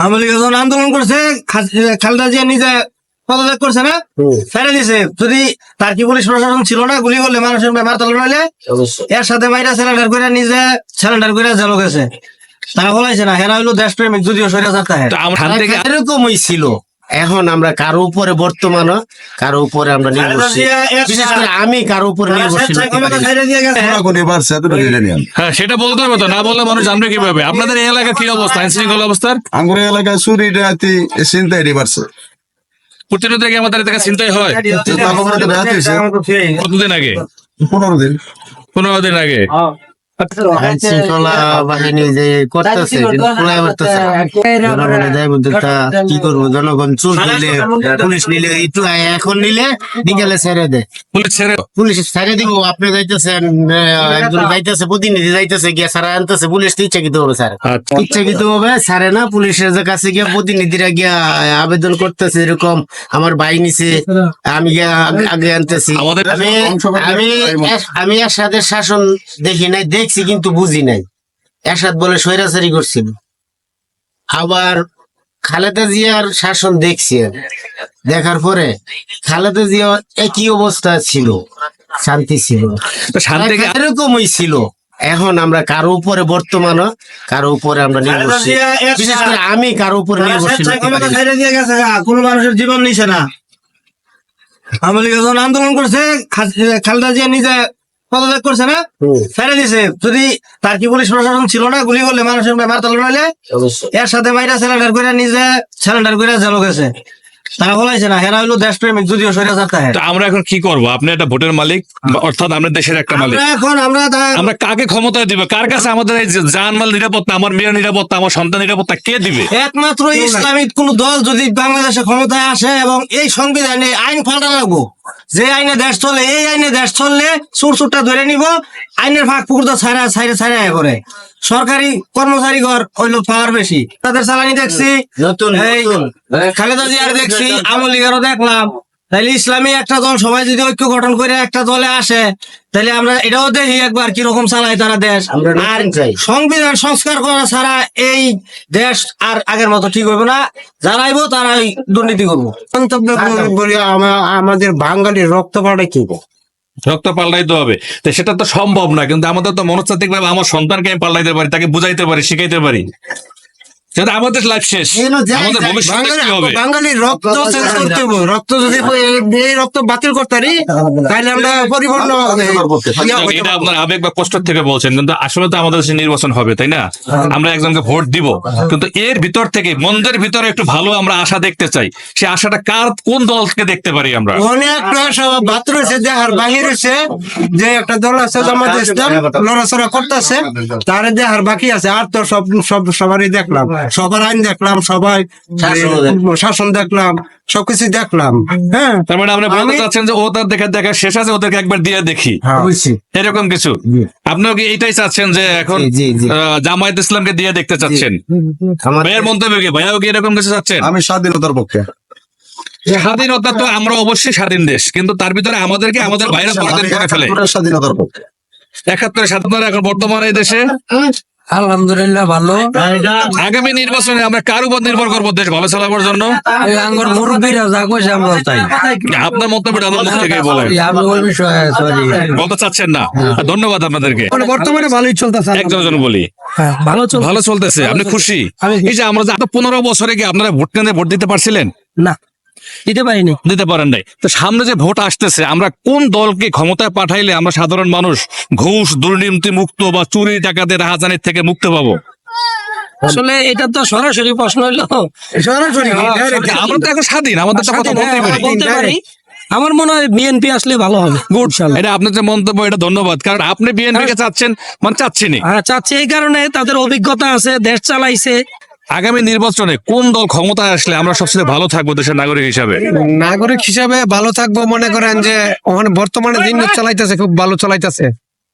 আওয়ামী লীগ যখন আন্দোলন করছে খালেদা জিয়া নিজে পদত্যাগ করছে না? ছেড়ে দিছে যদি তার কি পুলিশ প্রশাসন ছিল না গুলি করলে মানুষের ব্যাপার তল রইলে এর সাথে মাইরা সিলিন্ডার করে নিজে সিলিন্ডার করে জেল গেছে। তারা বলাইছে না হেরা হইল দেশপ্রেমিক যদিও সৈরা যাতে তো আমরা এখান এরকমই ছিল? এখন আমরা কারও উপরে বর্তমানে কারও উপরে আমরা নির্ভরশীল বিশেষ করে আমি কারও উপরে নির্ভরশীল হ্যাঁ সেটা বলতে হবে তো না বললে মানুষ জানবে কীভাবে আপনাদের এই এলাকার কি অবস্থা আইন শৃঙ্খলা অবস্থার আঙ্গুর এলাকায় চুরি ডাকাতি চিন্তাই পারছে প্রতিদিন থেকে আমাদের এলাকায় চিন্তাই হয় কতদিন আগে পনেরো দিন পনেরো দিন আগে আইন শৃঙ্খলা বাহিনী যে করতেছে প্রয়োগ করতেছে জনগণের কি করব? জনগণ চুর দিলে পুলিশ নিলে একটু এখন নিলে বিকেলে ছেড়ে দেয় পুলিশ ছেড়ে পুলিশ ছেড়ে দিব আপনি যাইতেছেন একজন যাইতেছে প্রতিনিধি যাইতেছে গিয়ে সারা আনতেছে পুলিশ তো ইচ্ছাকৃত হবে স্যার। আচ্ছা। ইচ্ছাকৃত হবে সারে না পুলিশের কাছে গিয়ে প্রতিনিধিরা গিয়া আবেদন করতেছে এরকম আমার ভাই নিছে আমি গিয়া আগে- আনতেছি। আমি আমি আমি এরশাদের শাসন দেখি নাই দেখছি কিন্তু বুঝি নাই। এরশাদ বলে স্বৈরাচারি করছিল আবার খালেদা জিয়ার শাসন দেখছি দেখার পরে খালেদা জিয়া একই অবস্থা ছিল শান্তি ছিল। তো এরকমই ছিল। এখন আমরা কারও উপরে বর্তমানে কারও উপরে আমরা নির্ভরশীল। বিশেষ করে আমি কারও উপরে নির্ভরশীল কোনো মানুষের জীবন নিছে না। আওয়ামী লীগ যখন আন্দোলন করছে খালেদা জিয়া নিজে পদত্যাগ করছে না হুম, ছেড়ে দিছে। যদি তার কি পুলিশ প্রশাসন ছিল না গুলি করলে মানুষের মারতাল নাইলে এর সাথে মাইরা সিলিন্ডার করে নিজে সিলিন্ডার করে জেল গেছে। তারা বলাইছে না হেরা দেশপ্রেমিক যদিও আমরা এখন কি করব? আপনি একটা ভোটের মালিক অর্থাৎ আমরা দেশের একটা মালিক। এখন আমরা আমরা কাকে ক্ষমতায় দিব? কার কাছে আমাদের এই জানমাল নিরাপত্তা আমার মেয়ের নিরাপত্তা আমার সন্তান নিরাপত্তা কে দিবে? একমাত্র ইসলামিক কোন দল যদি বাংলাদেশে ক্ষমতায় আসে এবং এই সংবিধানে আইন পাল্টা লাগবো যে আইনে দেশ চলে এই আইনে দেশ চললে সুর সুরটা ধরে নিব আইনের ফাঁক পুকুরটা ছাড়া ছাইরে ছাইরে করে। সরকারি কর্মচারী ঘর হইল পাওয়ার বেশি। তাদের চালানি দেখছি নতুন। খালেদা জিয়ার দেখছি। আওয়ামী লীগেরও দেখলাম। তাহলে ইসলামী একটা দল সবাই যদি ঐক্য গঠন করে একটা দলে আসে তাহলে আমরা এটাও দেখি একবার কীরকম চালায় তারা দেশ। আর সংবিধান সংস্কার করা ছাড়া এই দেশ আর আগের মতো ঠিক হবে না। যারা আইবো তারাই দুর্নীতি করব। মন্তব্য আমাদের বাঙালির রক্ত পাড়ে কি রক্ত পাল্টাইতে হবে। তো সেটা তো সম্ভব না কিন্তু আমাদের তো মনস্তাত্ত্বিক ভাবে আমার সন্তানকে আমি পাল্টাইতে পারি তাকে বুঝাইতে পারি শিখাইতে পারি। সেটা আমাদের লাইফ শেষ। আমাদের ভবিষ্যৎ কি হবে? বাঙালির রক্ত চেঞ্জ করতে হবে। রক্ত যদি এই রক্ত বাতিল করতে পারি তাহলে আমরা পরিপূর্ণ এটা আপনার আবেগ বা কষ্ট থেকে বলছেন কিন্তু আসলে তো আমাদের দেশে নির্বাচন হবে তাই না? আমরা একজনকে ভোট দিব কিন্তু এর ভিতর থেকে মন্দের ভিতরে একটু ভালো আমরা আশা দেখতে চাই। সে আশাটা কার কোন দলকে দেখতে পারি আমরা? অনেক সব বাত রয়েছে দেহার বাহির রয়েছে যে একটা দল আছে জামাত ইসলাম লড়াচড়া করতেছে তার দেহার বাকি আছে আর তো সব সব সবারই দেখলাম। সবার আইন দেখলাম সবাই শাসন দেখলাম। সবকিছু দেখলাম হ্যাঁ। তার মানে আপনি বলতে চাচ্ছেন যে ও তার দেখা দেখা শেষ আছে ওদেরকে একবার দিয়ে দেখি। এরকম কিছু? আপনিও কি এইটাই চাচ্ছেন যে এখন জামায়াত ইসলামকে দিয়ে দেখতে চাচ্ছেন? আমার ভাইয়ের মন্তব্য কি? ভাইয়াও কি এরকম কিছু চাচ্ছেন? আমি স্বাধীনতার পক্ষে। স্বাধীনতা তো আমরা অবশ্যই স্বাধীন দেশ কিন্তু তার ভিতরে আমাদেরকে আমাদের বাইরে পরাধীন করে ফেলে। স্বাধীনতার পক্ষে। একাত্তরে স্বাধীনতা এখন বর্তমানে এই দেশে আলহামদুলিল্লাহ ভালো। আগামী নির্বাচনে আমরা কার উপর নির্ভর করব দেশ ভালো চালাবার জন্য? এই মুরব্বীরা যা কইছে আমরা তাই। আপনার মন্তব্যটা আমার থেকে বলেন। আমি ওই বিষয়ে সরি বলতে চাচ্ছেন না। ধন্যবাদ আপনাদেরকে। মানে বর্তমানে ভালোই চলতেছে। একজন জন বলি। ভালো ভালো চলতেছে আপনি খুশি? এই যে আমরা যে পনেরো বছরে কি আপনারা ভোট কেন্দ্রে ভোট দিতে পারছিলেন? না। দিতে পারিনি। দিতে পারেন নাই। তো সামনে যে ভোট আসতেছে আমরা কোন দলকে ক্ষমতায় পাঠাইলে আমরা সাধারণ মানুষ ঘুষ দুর্নীতি মুক্ত বা চুরি টাকাতে রাহাজানির থেকে মুক্ত পাবো? আসলে এটা তো সরাসরি প্রশ্ন হইল সরাসরি আমরা তো এখন স্বাধীন আমাদের তো কথা বলতে পারি। আমার মনে হয় বিএনপি আসলে ভালো হবে গুড এটা আপনার যে মন্তব্য এটা ধন্যবাদ। কারণ আপনি বিএনপি কে চাচ্ছেন মানে চাচ্ছেনি হ্যাঁ চাচ্ছি এই কারণে তাদের অভিজ্ঞতা আছে দেশ চালাইছে। আগামী নির্বাচনে কোন দল ক্ষমতায় আসলে আমরা সবচেয়ে ভালো থাকব দেশের নাগরিক হিসাবে? নাগরিক হিসাবে ভালো থাকব মনে করেন যে ওখানে বর্তমানে দিন চালাইতেছে খুব ভালো চালাইতেছে।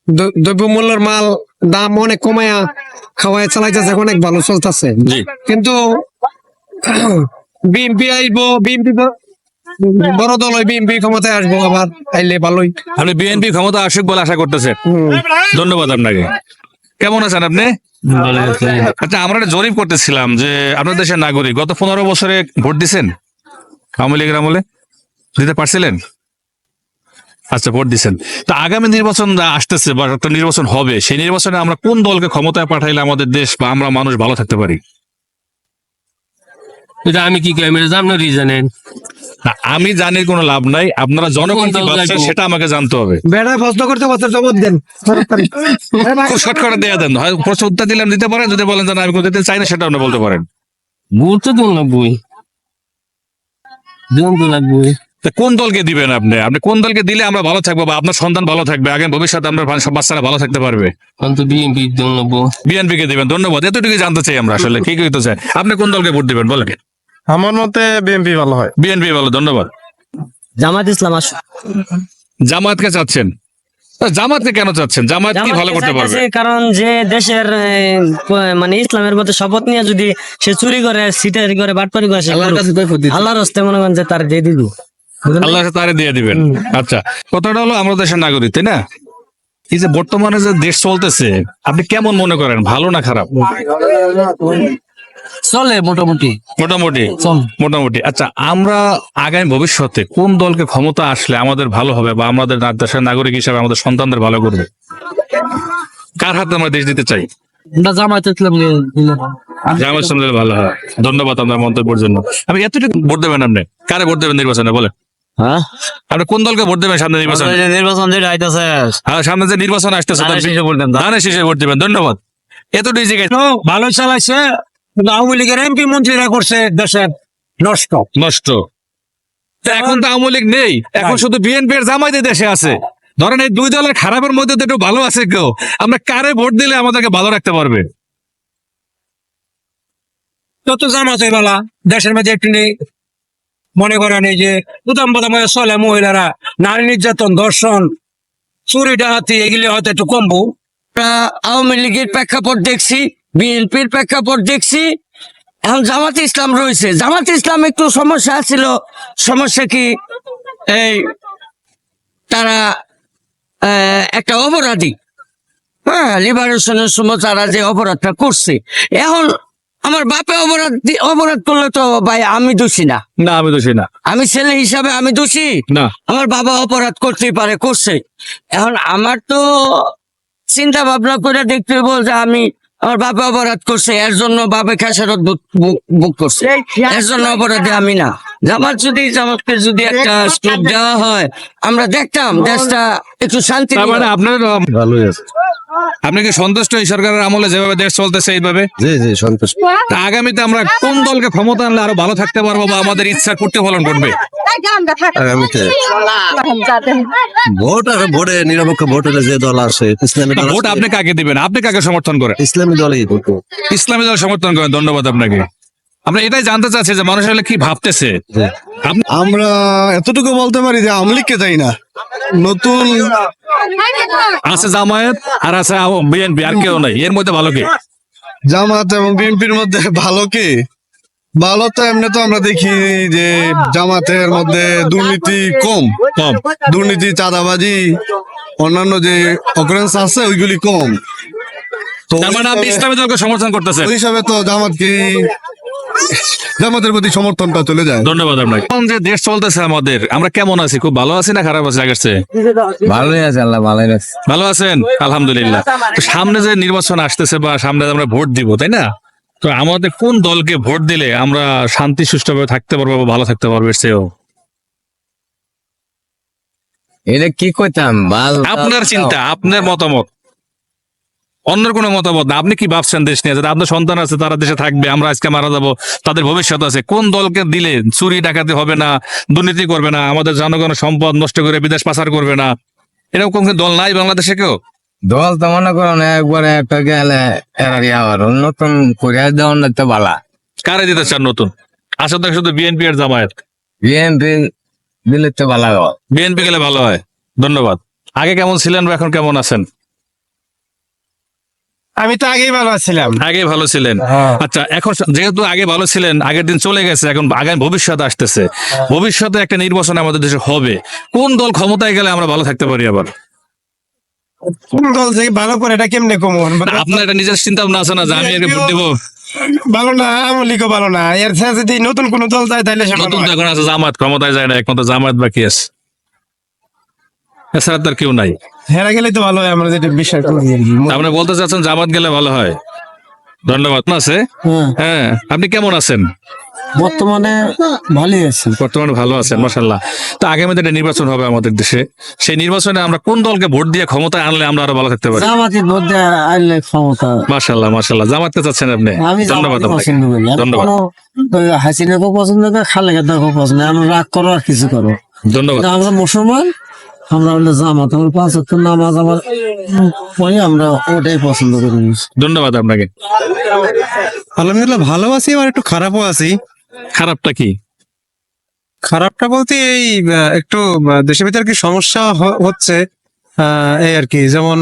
দ- দ্রব্য মূল্যের মাল দাম অনেক কমায়া খাওয়ায় চালাইতেছে অনেক ভালো চলতেছে। কিন্তু বিএনপি আইবো বিএনপি বড় দল বিএনপি ক্ষমতায় আসব আবার আইলে ভালোই। আপনি বিএনপি ক্ষমতা আসুক বলে আশা করতেছে। ধন্যবাদ আপনাকে। কেমন আছেন আপনি? আচ্ছা আমরা একটা জরিপ করতেছিলাম যে আপনার দেশের নাগরিক গত পনেরো বছরে ভোট দিছেন? আওয়ামী লীগের আমলে? দিতে পারছিলেন? আচ্ছা ভোট দিচ্ছেন তো আগামী নির্বাচন আসতেছে বা একটা নির্বাচন হবে সেই নির্বাচনে আমরা কোন দলকে ক্ষমতায় পাঠাইলে আমাদের দেশ বা আমরা মানুষ ভালো থাকতে পারি? এটা আমি কি কই আমি জানারই জানেন। আমি জানি কোনো লাভ নাই। আপনারা জনগণ কি ভাবছেন সেটা আমাকে জানতে হবে। বেড়ায় প্রশ্ন করতে পারছে জবাব দেন। খুব শর্টকাটে দেয়া দেন। হয় প্রশ্ন উত্তর দিলাম দিতে পারেন যদি বলেন যে না, আমি কোনো দিতে চাই না সেটা আপনি বলতে পারেন। দিন লাগবই? দিন তো লাগবই। তা কোন দলকে দিবেন আপনি? আপনি কোন দলকে দিলে আমরা ভালো থাকব বা আপনার সন্তান ভালো থাকবে? আগামী ভবিষ্যতে আমরা সব বাচ্চারা ভালো থাকতে পারবে? বিএনপি বিএনপি কে দিবেন ধন্যবাদ। এতটুকু জানতে চাই আমরা আসলে কি করতে চাই। আপনি কোন দলকে ভোট দিবেন বলেন। আমার মতে বিএনপি ভালো হয়। বিএনপি ভালো ধন্যবাদ। জামাত ইসলাম আস জামাতকে চাচ্ছেন? জামাতকে কেন চাচ্ছেন? জামাত কি ভালো করতে পারবে? কারণ যে দেশের মানে ইসলামের মধ্যে শপথ নিয়ে যদি সে চুরি করে সিটারি করে বাটপারি করে। আল্লাহর হস্তে মনে করেন যে তার দিয়ে দিব। আল্লাহ তারে দিয়ে দিবেন। আচ্ছা কথাটা হলো আমরা দেশের নাগরিক তাই না? এই যে বর্তমানে যে দেশ চলতেছে আপনি কেমন মনে করেন? ভালো না খারাপ? চলে মোটামুটি। মোটামুটি? মোটামুটি। আচ্ছা আমরা আগামী ভবিষ্যতে কোন দলকে ক্ষমতা আসলে আমাদের ভালো হবে বা আমাদের দেশের নাগরিক হিসাবে আমাদের সন্তানদের ভালো করবে? কার হাতে আমরা দেশ দিতে চাই? ইসলাম ভালো। হয়। ধন্যবাদ আপনার মন্তব্যের জন্য। আমি এতটুকু ভোট দেবেন আপনি? কারে ভোট দেবেন নির্বাচনে? বলে হ্যাঁ? আপনি কোন দলকে ভোট দেবেন সামনে নির্বাচন? নির্বাচন যেটা আইতাছে। হ্যাঁ সামনে যে নির্বাচন আসতেছে শীষে ভোট দেবেন। ধন্যবাদ। এতটুকু জায়গায় ভালো চালাইছে। কিন্তু আওয়ামী লীগের এমপি মন্ত্রীরা করছে দেশের নষ্ট। নষ্ট। এখন তো আওয়ামী লীগ নেই। এখন শুধু বিএনপি এর জামাইতে দেশে আছে। ধরেন এই দুই দলের খারাপের মধ্যে তো একটু ভালো আছে কেউ। আমরা কারে ভোট দিলে আমাদেরকে ভালো রাখতে পারবে? তত জামাতে বেলা দেশের মধ্যে একটু নেই। মনে করেন এই যে উদাম বাদাম চলে মহিলারা নারী নির্যাতন ধর্ষণ চুরি ডাহাতি এগুলি হয়তো একটু কমবো। আওয়ামী লীগের প্রেক্ষাপট দেখছি বিএনপির প্রেক্ষাপট দেখছি। এখন জামাত ইসলাম রয়েছে। জামাত ইসলাম একটু সমস্যা ছিল। সমস্যা কি? এই তারা একটা অপরাধী। হ্যাঁ লিবারেশনের সময় তারা যে অপরাধটা করছে। এখন আমার বাপে অপরাধ অপরাধ করলে তো ভাই আমি দোষী না। না আমি দোষী না। আমি ছেলে হিসাবে আমি দোষী? না। আমার বাবা অপরাধ করতেই পারে করছে। এখন আমার তো চিন্তা ভাবনা করে দেখতে বল যে আমি আমার বাবা অপরাধ করছে এর জন্য বাবা খেসারত বুক করছে। এর জন্য অপরাধে আমি না। জামাত যদি জামাতকে যদি একটা স্কোপ দেওয়া হয় আমরা দেখতাম দেশটা একটু শান্তি মানে আপনার ভালোই আছে। আপনি কি সন্তুষ্ট এই সরকারের আমলে যেভাবে দেশ চলতেছে এইভাবে? জি জি সন্তুষ্ট। তা আগামীতে আমরা কোন দলকে ক্ষমতা আনলে আরও ভালো থাকতে পারব বা আমাদের ইচ্ছা করতে ফলন করবে আগামীতে ভোট আর ভোটে নিরপেক্ষ ভোট হলে যে দল আসে ইসলামী দল ভোট আপনি কাকে দিবেন? আপনি কাকে সমর্থন করেন? ইসলামী দলই ভোট ইসলামী দল সমর্থন করেন ধন্যবাদ আপনাকে। আমরা এটাই জানতে চাচ্ছি যে মানুষ আসলে কি ভাবতেছে। আমরা এতটুকু বলতে পারি যে আওয়ামী লীগকে যাই না। নতুন আছে জামায়াত আর আছে বিএনপি আর কেউ নাই। এর মধ্যে ভালো কি? জামাত এবং বিএনপির মধ্যে ভালো কি? ভালো তো এমনি তো আমরা দেখি যে জামাতের মধ্যে দুর্নীতি কম। কম। দুর্নীতি চাঁদাবাজি অন্যান্য যে অকরেন্স আছে ওইগুলি কম। তো মানে আপনি ইসলামী দলকে সমর্থন করতেছেন। ওই হিসাবে তো জামাতকে জামাতের প্রতি সমর্থনটা চলে যায়। ধন্যবাদ আপনাকে। এখন যে দেশ চলতেছে আমাদের আমরা কেমন আছি? খুব ভালো আছি না খারাপ আছি ভালোই আছে আল্লাহ ভালোই রাখছে। ভালো আছেন? আলহামদুলিল্লাহ। তো সামনে যে নির্বাচন আসতেছে বা সামনে আমরা ভোট দিব তাই না? তো আমাদের কোন দলকে ভোট দিলে আমরা শান্তি সুষ্ঠুভাবে থাকতে পারব বা ভালো থাকতে পারব এর চেয়েও? এটা কি কইতাম? আপনার চিন্তা আপনার মতামত। অন্যের কোনো মতামত না। আপনি কি ভাবছেন দেশ নিয়ে? যাতে আপনার সন্তান আছে তারা দেশে থাকবে আমরা আজকে মারা যাব তাদের ভবিষ্যৎ আছে। কোন দলকে দিলে চুরি ডাকাতি হবে না দুর্নীতি করবে না আমাদের জনগণের সম্পদ নষ্ট করে বিদেশ পাচার করবে না? এরকম কোন দল নাই বাংলাদেশে কেউ? দল তো মনে করো না একবারে একটা গেলে নতুন করিয়া দেওয়ার না তো বালা। কারে দিতে চান নতুন? আসলে তো শুধু বিএনপি আর জামায়াত। বিএনপি দিলে তো বালা হয়। বিএনপি গেলে ভালো হয়। ধন্যবাদ। আগে কেমন ছিলেন বা এখন কেমন আছেন? আমি তো আগেই ভালো ছিলাম আগে ভালো ছিলেন। আচ্ছা এখন যেহেতু আগে ভালো ছিলেন আগের দিন চলে গেছে এখন আগামী ভবিষ্যৎ আসতেছে। ভবিষ্যতে একটা নির্বাচন আমাদের দেশে হবে। কোন দল ক্ষমতায় গেলে আমরা ভালো থাকতে পারি আবার? কোন দল থেকে ভালো করে এটা কেমনে কমন আপনার একটা নিজের চিন্তা ভাবনা আছে না যে আমি একে ভোট দেবো? ভালো না আওয়ামী লীগও ভালো না। এর যদি নতুন কোন দল যায় তাহলে নতুন এখন আছে জামাত ক্ষমতায় যায় না একমাত্র জামাত বাকি আছে। এছাড়া তার কেউ নাই। হেরা গেলে তো ভালো হয় আমরা যেটা বিশ্বাস করি আর কি। আপনি বলতে চাচ্ছেন জামাত গেলে ভালো হয়। ধন্যবাদ আছে? হ্যাঁ। আপনি কেমন আছেন? বর্তমানে ভালোই আছে। বর্তমানে ভালো আছেন মাসাল্লাহ তো আগামীতে একটা নির্বাচন হবে আমাদের দেশে। সেই নির্বাচনে আমরা কোন দলকে ভোট দিয়ে ক্ষমতায় আনলে আমরা আরও ভালো থাকতে পারি? জামাতের মধ্যে আনলে ক্ষমতা। মাসাল্লাহ মাসাল্লাহ জামাতকে চাচ্ছেন আপনি? ধন্যবাদ ধন্যবাদ। কোনো হাসিনাকেও পছন্দ করি খালেকা খুব পছন্দ আমি রাগ করো আর কিছু করো। ধন্যবাদ। আমরা মুসলমান আমরা হলো জামাত আমার পাঁচ নামাজ আমার পরে আমরা ওটাই পছন্দ করি। ধন্যবাদ আপনাকে। আলহামদুলিল্লাহ ভালো আছি আর একটু খারাপও আছি। খারাপটা কি? খারাপটা বলতে এই একটু দেশের ভিতরে কি সমস্যা হ- হচ্ছে। এই আর কি যেমন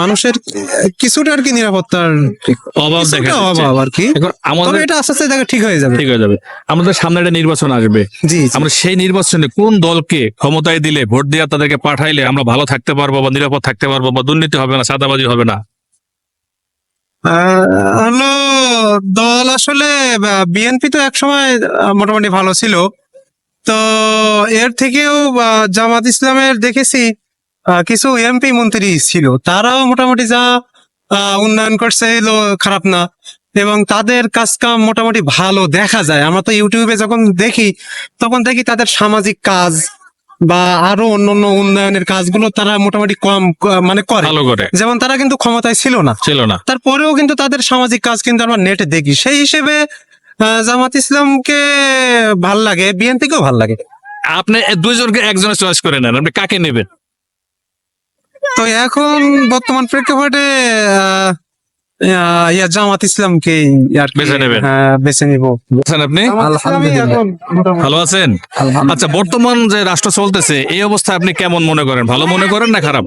মানুষের কিছুটা আর কি নিরাপত্তার অভাব দেখা অভাব আর কি। আমাদের এটা আস্তে আস্তে দেখা ঠিক হয়ে যাবে। ঠিক হয়ে যাবে। আমাদের সামনে একটা নির্বাচন আসবে। জি। আমরা সেই নির্বাচনে কোন দলকে ক্ষমতায় দিলে ভোট দিয়ে তাদেরকে পাঠাইলে আমরা ভালো থাকতে পারব বা নিরাপদ থাকতে পারব বা দুর্নীতি হবে না সাদাবাজি হবে না? হলো দল আসলে বিএনপি তো একসময় মোটামুটি ভালো ছিল। তো এর থেকেও জামাত ইসলামের দেখেছি কিছু এমপি মন্ত্রী ছিল তারাও মোটামুটি যা উন্নয়ন করছে এলো খারাপ না। এবং তাদের কাজ কাম মোটামুটি ভালো দেখা যায়। আমরা তো ইউটিউবে যখন দেখি তখন দেখি তাদের সামাজিক কাজ বা আরও অন্যান্য উন্নয়নের কাজগুলো তারা মোটামুটি কম মানে করে। ভালো করে। যেমন তারা কিন্তু ক্ষমতায় ছিল না। ছিল না। তারপরেও কিন্তু তাদের সামাজিক কাজ কিন্তু আমরা নেটে দেখি। সেই হিসেবে জামাত ইসলামকে ভালো লাগে বিএনপিকেও ভালো লাগে। আপনি এ দুইজনকে একজনের চয়েস করে নেন আপনি কাকে নেবেন? তো এখন বর্তমান প্রেক্ষাপটে ইয়া জামাত ইসলামকে বেছে নেবেন। হ্যাঁ, বেছে নিব। আছেন আপনি? ভালো আছেন? আচ্ছা বর্তমান যে রাষ্ট্র চলতেছে এই অবস্থা আপনি কেমন মনে করেন? ভালো মনে করেন না খারাপ?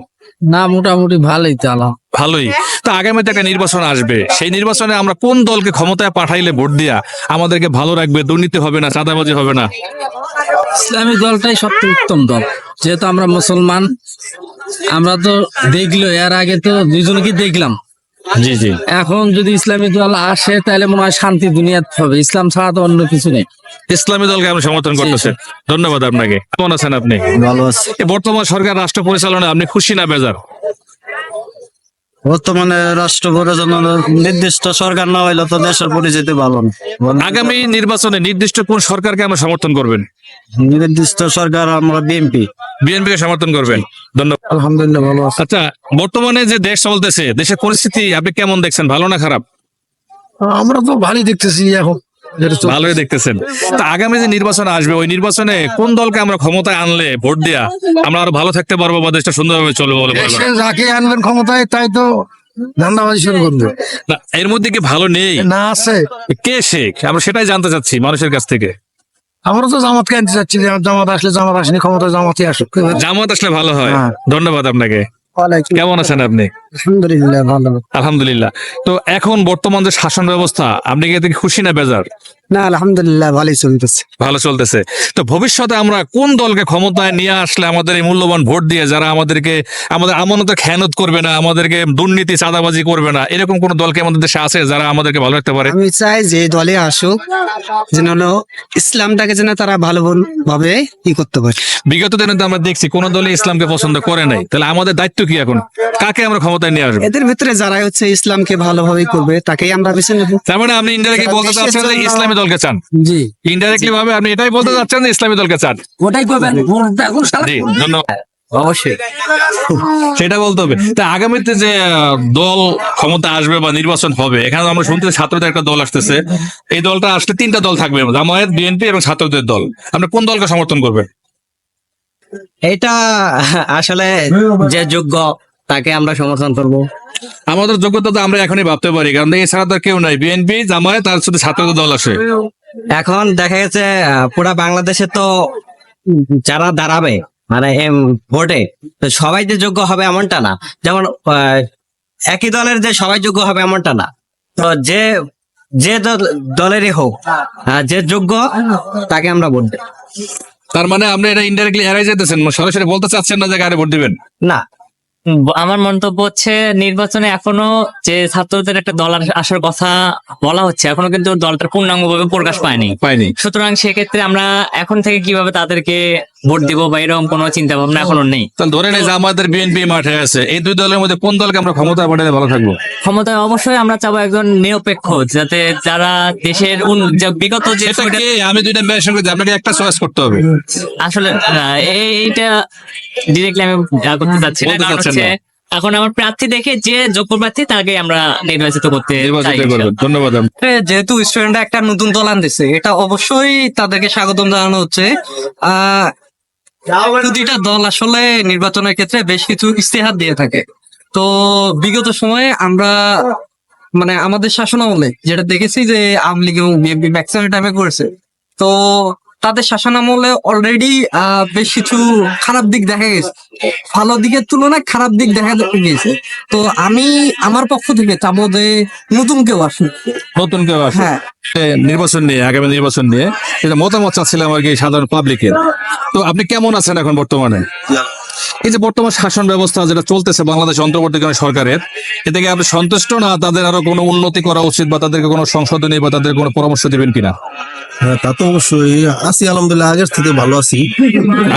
না মোটামুটি ভালোই চালাম ভালোই। তো আগামীতে একটা নির্বাচন আসবে। সেই নির্বাচনে আমরা কোন দলকে ক্ষমতায় পাঠাইলে ভোট দিয়া আমাদেরকে ভালো রাখবে? দুর্নীতি হবে না চাঁদাবাজি হবে না? ইসলামী দলটাই সবচেয়ে উত্তম দল। যেহেতু আমরা মুসলমান আমরা তো দেখল এর আগে তো দুইজনকে দেখলাম। জি জি। এখন যদি ইসলামী দল আসে তাহলে মনে হয় শান্তি দুনিয়াতে হবে। ইসলাম ছাড়া তো অন্য কিছু নেই। ইসলামী দলকে আপনি সমর্থন করতেছেন ধন্যবাদ আপনাকে। কেমন আছেন আপনি? ভালো আছি। বর্তমান সরকার রাষ্ট্র পরিচালনায় আপনি খুশি না বেজার? বর্তমানে রাষ্ট্র নির্দিষ্ট সরকার না হইলে তো দেশের পরিচিতি ভালো না। আগামী নির্বাচনে নির্দিষ্ট কোন সরকারকে আমরা সমর্থন করবেন? নির্দিষ্ট সরকার আমরা বিএনপি। বিএনপি কে সমর্থন করবেন। ধন্যবাদ। আলহামদুলিল্লাহ ভালো আছে। আচ্ছা বর্তমানে যে দেশ চলতেছে দেশের পরিস্থিতি আপনি কেমন দেখছেন ভালো না খারাপ? আমরা তো ভালোই দেখতেছি এখন। ভালোই দেখতেছেন। তা আগামী যে নির্বাচন আসবে ওই নির্বাচনে কোন দলকে আমরা ক্ষমতায় আনলে ভোট দেয়া আমরা আরও ভালো থাকতে পারব বা দেশটা সুন্দরভাবে চলবে বলে যাকে আনবেন ক্ষমতায় তাই তো ধান্দাবাজি শুরু করবে এর মধ্যে কি ভালো নেই? না আছে। কে শেখ আমরা সেটাই জানতে চাচ্ছি মানুষের কাছ থেকে। আমরা তো জামাতকে আনতে চাচ্ছি জামাত আসলে জামাত আসেনি ক্ষমতায় জামাতই আসুক। জামাত আসলে ভালো হয়। হ্যাঁ। ধন্যবাদ আপনাকে। কেমন আছেন আপনি? আলহামদুলিল্লাহ ভালো। আলহামদুলিল্লাহ। তো এখন বর্তমান যে শাসন ব্যবস্থা আপনি কি এতে খুশি না বেজার? না আলহামদুলিল্লাহ ভালোই চলতেছে। ভালো চলতেছে। তো ভবিষ্যতে আমরা কোন দলকে ক্ষমতায় নিয়ে আসলে আমাদের এই মূল্যবান ভোট দিয়ে যারা আমাদেরকে আমাদের আমানতের খেয়ানত করবে না আমাদেরকে দুর্নীতি চাঁদাবাজি করবে না এরকম কোন দলকে আমাদের দেশে আছে যারা আমাদেরকে ভালো রাখতে পারে? আমি চাই যে দলে আসুক যেন হলো ইসলামটাকে যেন তারা ভালো ভাবে ই করতে পারে। বিগত দিনে তো আমরা দেখছি কোন দলে ইসলামকে পছন্দ করে নাই। তাহলে আমাদের দায়িত্ব কি এখন? কাকে আমরা ক্ষমতায় নিয়ে আসব? এদের ভিতরে যারা হচ্ছে ইসলামকে ভালোভাবে করবে তাকেই আমরা বেছে নেব। তার মানে আপনি ইনডাইরেক্টলি বলতে চাচ্ছেন যে ইসলামী দলকে চান? জি। ইনডাইরেক্টলি ভাবে আপনি এটাই বলতে চাচ্ছেন যে ইসলামী দলকে চান? ওটাই করবেন। জি ধন্যবাদ। অবশ্যই। সেটা বলতে হবে। তা আগামীতে যে দল ক্ষমতা আসবে বা নির্বাচন হবে এখানে আমরা শুনতে ছাত্রদের একটা দল আসতেছে। এই দলটা আসলে তিনটা দল থাকবে জামায়াত বিএনপি এবং ছাত্রদের দল। আপনি কোন দলকে সমর্থন করবেন? এটা আসলে যে যোগ্য তাকে আমরা সমর্থন করব। আমাদের যোগ্যতা তো আমরা এখনই ভাবতে পারি কারণ এছাড়া তো কেউ নাই। বিএনপি জামায়াত তার সাথে ছাত্রদের দল আসে এখন দেখা গেছে পুরা বাংলাদেশে তো যারা দাঁড়াবে মানে এম ভোটে সবাই যে যোগ্য হবে এমনটা না। যেমন একই দলের যে সবাই যোগ্য হবে এমনটা না। তো যে যে দলেরই হোক যে যোগ্য তাকে আমরা ভোট দেব। তার মানে আপনি এটা ইনডাইরেক্টলি এড়াই যেতেছেন সরাসরি বলতে চাচ্ছেন না যে কারে ভোট দিবেন? না। আমার মন্তব্য হচ্ছে নির্বাচনে এখনও যে ছাত্রদের একটা দল আস- আসার কথা বলা হচ্ছে এখনও কিন্তু দলটার পূর্ণাঙ্গভাবে প্রকাশ পায়নি। পায়নি। সুতরাং সেক্ষেত্রে আমরা এখন থেকে কীভাবে তাদেরকে ভোট দিব বা এরকম কোনো চিন্তা ভাবনা এখনও নেই। ধরে নেই যে আমাদের বিএনপি মাঠে আছে এই দুই দলের মধ্যে কোন দলকে আমরা ক্ষমতায় পাঠালে ভালো থাকব? ক্ষমতায় অবশ্যই আমরা চাবো একজন নিরপেক্ষ যাতে যারা দেশের বিগত যে আমি দুইটা মেশন করছি আপনাকে একটা চয়েস করতে হবে। আসলে এইটা ডিরেক্টলি আমি করতে চাচ্ছি হচ্ছে এখন আমার প্রার্থী দেখে যে যোগ্য প্রার্থী তাকে আমরা নির্বাচিত করতে ধন্যবাদ যেহেতু স্টুডেন্টরা একটা নতুন দল আনতেছে এটা অবশ্যই তাদেরকে স্বাগতম জানানো হচ্ছে। আহ প্রতিটা দল আসলে নির্বাচনের ক্ষেত্রে বেশ কিছু ইস্তেহার দিয়ে থাকে। তো বিগত সময়ে আমরা মানে আমাদের শাসন আমলে যেটা দেখেছি যে আওয়ামী লীগ এবং বিএনপি ম্যাক্সিমাম টাইমে করেছে। তো তাদের শাসন আমলে অলরেডি বেশ কিছু খারাপ দিক দেখা গেছে। ভালো দিকের তুলনায় খারাপ দিক দেখা গেছে। তো আমি আমার পক্ষ থেকে চাবো যে নতুন কেউ আসুন নতুন কেউ আসুন হ্যাঁ। নির্বাচন নিয়ে আগামী নির্বাচন নিয়ে এটা মতামত চাচ্ছিলাম আর কি সাধারণ পাবলিকের তো আপনি কেমন আছেন এখন বর্তমানে? এই যে বর্তমান শাসন ব্যবস্থা যেটা চলতেছে বাংলাদেশ অন্তর্বর্তীকালীন সরকারের এ থেকে আপনি সন্তুষ্ট না তাদের আরও কোনো উন্নতি করা উচিত বা তাদেরকে কোনো সংশোধনী বা তাদের কোনো পরামর্শ দিবেন কিনা? হ্যাঁ তা তো অবশ্যই আছি আলহামদুলিল্লাহ আগের থেকে ভালো আছি।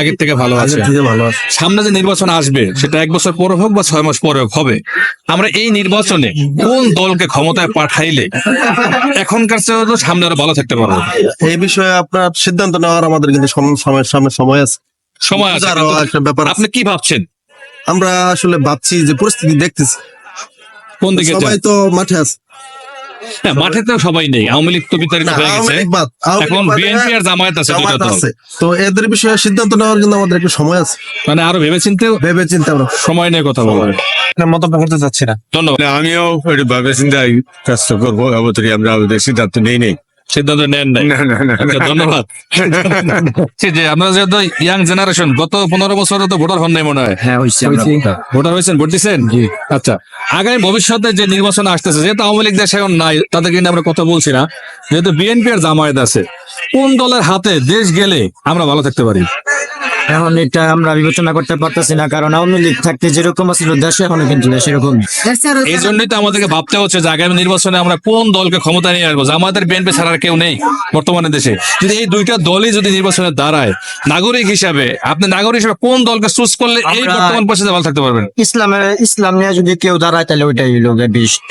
আগের থেকে ভালো আছে। থেকে ভালো আছি। সামনে যে নির্বাচন আসবে সেটা এক বছর পরে হোক বা ছয় মাস পরে হোক হবে। আমরা এই নির্বাচনে কোন দলকে ক্ষমতায় পাঠাইলে এখনকার চেয়ে সামনে আরও ভালো থাকতে পারব? এই বিষয়ে আপনার সিদ্ধান্ত নেওয়ার আমাদের কিন্তু সামনে সময় আছে। সময় আছে একটা ব্যাপার আপনি কি ভাবছেন? আমরা আসলে ভাবছি যে পরিস্থিতি দেখতেছি। কোন দিকে সবাই তো মাঠে আছে। মাঠে তো সবাই নেই আওয়ামী লীগ তো বিতাড়িত হয়ে গেছে। এখন বিএনপি আর জামায়াত আছে আছে। তো এদের বিষয়ে সিদ্ধান্ত নেওয়ার জন্য আমাদের একটু সময় আছে। মানে আরও ভেবেচিন্তে ভেবে চিন্তা আমরা সময় নিয়ে কথা বলবেন মন্তব্য করতে চাচ্ছি না। ধন্যবাদ। আমিও ভাবে চিন্তায় চেষ্টা করব অবতরি আমরা আমাদের সিদ্ধান্ত নেই নেই। সিদ্ধান্ত নেন নাই। না না না আচ্ছা, ধন্যবাদ। যে আপনারা যেহেতু ইয়াং জেনারেশন গত পনেরো বছর তো ভোটার হন নাই মনে হয়। হ্যাঁ ভোটার। হয়েছেন ভোট দিচ্ছেন আচ্ছা আগামী ভবিষ্যতে যে নির্বাচন আসতেছে যেহেতু আওয়ামী লীগ দেশ এখন নাই তাদেরকে নিয়ে আমরা কথা বলছি না। যেহেতু বিএনপি আর জামায়াত আছে কোন দলের হাতে দেশ গেলে আমরা ভালো থাকতে পারি? এখন এটা আমরা বিবেচনা করতে পারতেছি না কারণ আওয়ামী লীগ থাকতে যেরকম ছিল দেশে এখনও কিন্তু সেরকম। এই জন্যই তো আমাদেরকে ভাবতে হচ্ছে যে আগামী নির্বাচনে আমরা কোন দলকে ক্ষমতা নিয়ে আসব? আমাদের বিএনপি ছাড়া কেউ নেই বর্তমানে দেশে। যদি এই দুইটা দলই যদি নির্বাচনে দাঁড়ায় নাগরিক হিসাবে আপনি নাগরিক হিসাবে কোন দলকে চুজ করলে এই বর্তমান পরিস্থিতি ভালো থাকতে পারবেন? ইসলামের ইসলাম নিয়ে যদি কেউ দাঁড়ায় তাহলে ওইটাই লোক বেস্ট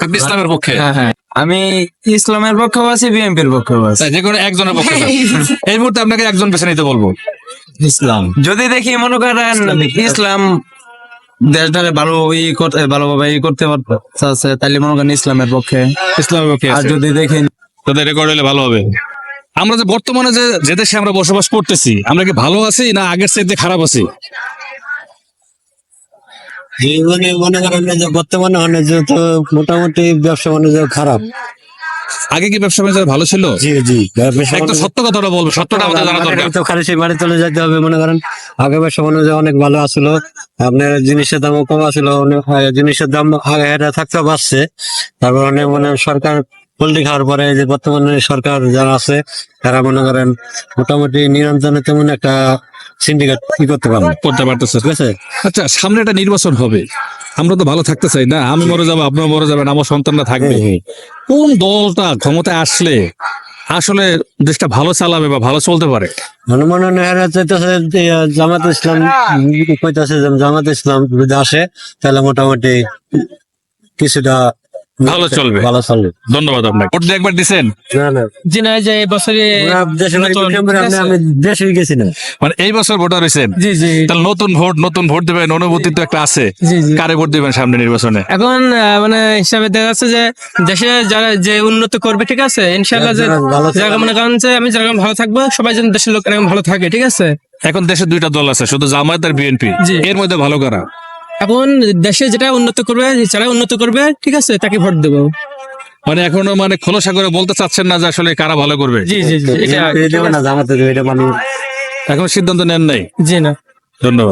আপনি ইসলামের পক্ষে? হ্যাঁ হ্যাঁ। আমি ইসলামের পক্ষেও আছি বিএনপির পক্ষেও আছি। যে কোনো একজনের পক্ষে। এই মুহূর্তে আপনাকে একজন বেছে নিতে বলব। ইসলাম। যদি দেখি মনে করেন ইসলাম দেশটারে ভালো ই করতে ভালোভাবে ই করতে পারছে তাহলে মনে করেন ইসলামের পক্ষে। ইসলামের পক্ষে আর যদি দেখি তাদের রেকর্ড হলে ভালো হবে। আমরা যে বর্তমানে যে যে দেশে আমরা বসবাস করতেছি আমরা কি ভালো আছি না আগের চাইতে খারাপ আছি? জীবনে মনে করেন যে বর্তমানে তো মোটামুটি ব্যবসা বাণিজ্য খারাপ। আগে কি ব্যবসা বাণিজ্য ভালো ছিল? জি জি। একটু সত্য কথাটা বলব সত্যটা আমাদের জানা দরকার। তো খালি সেই বাড়ি চলে যেতে হবে মনে করেন। আগে ব্যবসা বাণিজ্য অনেক ভালো আসলো আপনার জিনিসের দামও কম আসলো অনেক জিনিসের দাম আগে থাকতে বাড়ছে তারপর অনেক মানে সরকার পোল্ট্রি খাওয়ার পরে যে বর্তমানে সরকার যারা আছে তারা মনে করেন মোটামুটি নিরঞ্জনে তেমন একটা সিন্ডিকেট কি করতে পারবে করতে পারতেছে। ঠিক আছে? আচ্ছা সামনে একটা নির্বাচন হবে। আমরা তো ভালো থাকতে চাই না আমি মরে যাব আপনার মরে যাবেন আমার সন্তানরা থাকবে। কোন দলটা ক্ষমতায় আসলে আসলে দেশটা ভালো চালাবে বা ভালো চলতে পারে? হনুমান নেহারা চাইতেছে জামাত ইসলাম কইতাছে যে জামাত ইসলাম যদি আসে তাহলে মোটামুটি কিছুটা ভালো চলবে। ভালো চলবে। ধন্যবাদ আপনাকে। ভোট একবার দিছেন? না না। জি না যে বছরে ডিসেম্বরে আপনি আমি দেশে গেছি না। মানে এই বছর ভোটার হয়েছেন? জি জি। তাহলে নতুন ভোট নতুন ভোট দিবেন অনুভূতি তো একটা আছে। জি জি। কারে ভোট দিবেন সামনে নির্বাচনে? এখন মানে হিসাবে দেখা যাচ্ছে যে দেশে যারা যে উন্নত করবে ঠিক আছে? ইনশাল্লাহ যে ভালো যারা মনে করেন যে আমি যেরকম ভালো থাকব সবাই যেন দেশের লোক এরকম ভালো থাকে ঠিক আছে? এখন দেশে দুইটা দল আছে শুধু জামায়াত আর বিএনপি। এর মধ্যে ভালো কারা? এখন দেশে যেটা উন্নত করবে যারা উন্নত করবে ঠিক আছে তাকে ভোট দেবো। মানে এখনও মানে খোলসা করে বলতে চাচ্ছেন না যে আসলে কারা ভালো করবে? জি জি জি এটা না এটা মানে এখন সিদ্ধান্ত নেন নাই? জি না। ধন্যবাদ।